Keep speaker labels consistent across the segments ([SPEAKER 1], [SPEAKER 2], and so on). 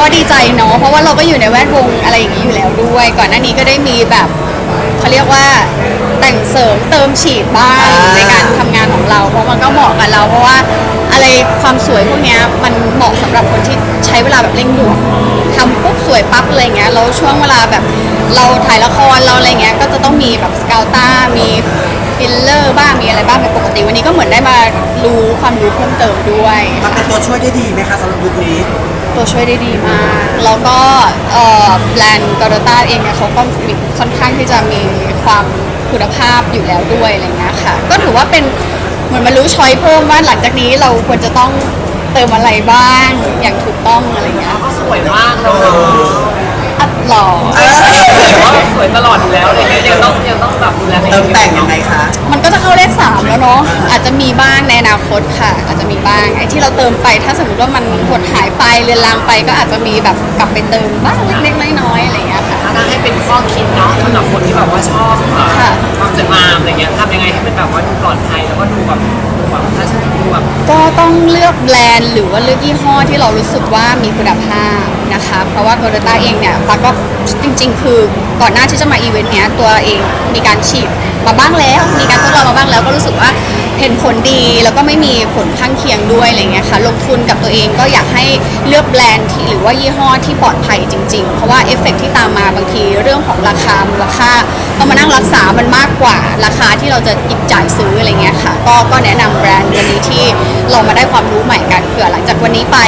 [SPEAKER 1] ก็ดีใจเนาะเพราะว่าเราก็อยู่ในแวดวงอะไรอย่างนี้อยู่แล้วด้วย ก่อนหน้านี้ก็ได้มีแบบเขาเรียกว่าแต่งเสริมเติมฉีดบ้างในการทำงานของเรา เพราะมันก็เหมาะกับเรา เพราะว่าอะไรความสวยพวกเนี้ยมันเหมาะสำหรับคนที่ใช้เวลาแบบเร่งด่วนทำปุ๊บสวยปั๊บอะไรเงี้ยแล้วช่วงเวลาแบบเราถ่ายละครเราอะไรเงี้ยก็จะต้องมีแบบสกาวต้ามี ฟิลเลอร์บ้างมีอะไรบ้างเป็นปกติ วันนี้ก็เหมือนได้มารู้ความรู้เพิ่มเติมด้วย
[SPEAKER 2] มันเป็นตัวช่วยได้ดีไหมคะสำหรับลุคนี้
[SPEAKER 1] ตัวช่วยได้ดีมาก แล้วก็เอ่อแบรนด์กอร์ต้าเองเนี่ยเขาก็มีค่อนข้างที่จะมีความคุณภาพอยู่แล้วด้วยอะไรเงี้ยค่ะ ก็ถือว่าเป็นเหมือนมารู้ช้อยเพิ่มว่าหลังจากนี้เราควรจะต้องเติมอะไรบ้างอย่างถูกต้องอะไรเงี้ย
[SPEAKER 3] ก็สวยมากแล้วเนาะ
[SPEAKER 1] อัดหล่อ
[SPEAKER 3] เนาะ
[SPEAKER 1] อาจจะมีบ้างในอนาคตค่ะ อาจจะมีบ้างไอ้ที่เราเติมไป ถ้าสมมติว่ามันหดหายไปเรือนรางไปก็อาจจะมีแบบกลับไปเติมบ้างเล็กๆน้อยๆอะไรเงี้ยค่ะ
[SPEAKER 3] ถ้าให้เป็นข้อคิดเนาะสำหรับคนที่แบบว่าชอบเอ่อ
[SPEAKER 1] ค่ะ
[SPEAKER 3] ความสวยงามอะไรเงี้ยทำยังไงให้มันแบบว่าดูปลอดภัยแล้วก็ดูแบบดูแบบถ้าฉันดูแบบ
[SPEAKER 1] ก็ต้องเลือกแบรนด์หรือว่าเลือกยี่ห้อที่เรารู้สึกว่ามีคุณภาพนะคะ เพราะว่าโตโยต้าเองเนี่ยฟ้าก็ จริง ๆ คือก่อนหน้าที่จะมาอีเวนต์เนี้ยตัวเองมีการฉีดมาบ้างแล้ว มีการทดลองมาบ้างแล้วก็รู้สึกว่าเห็นผลดีแล้วก็ไม่มีผลข้างเคียงด้วยอะไรเงี้ยค่ะลงทุนกับตัวเองก็อยากให้เลือกแบรนด์ที่หรือว่ายี่ห้อที่ปลอดภัยจริง ๆ เพราะว่าเอฟเฟกต์ที่ตามมาบางทีเรื่องของราคามูลค่าต้องมานั่งรักษามันมากกว่าราคาที่เราจะหยิบจ่ายซื้ออะไรเงี้ยค่ะก็ก็แนะนำแบรนด์วันนี้ที่เรามาได้ความรู้ใหม่กัน จากวันนี้ไป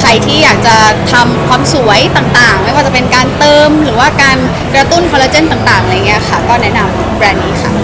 [SPEAKER 1] ใครที่อยากจะทำความสวยต่างๆ ไม่ว่าจะเป็นการเติมหรือว่าการกระตุ้นคอลลาเจนต่างๆอะไรเงี้ยค่ะ ก็แนะนำแบรนด์นี้ค่ะ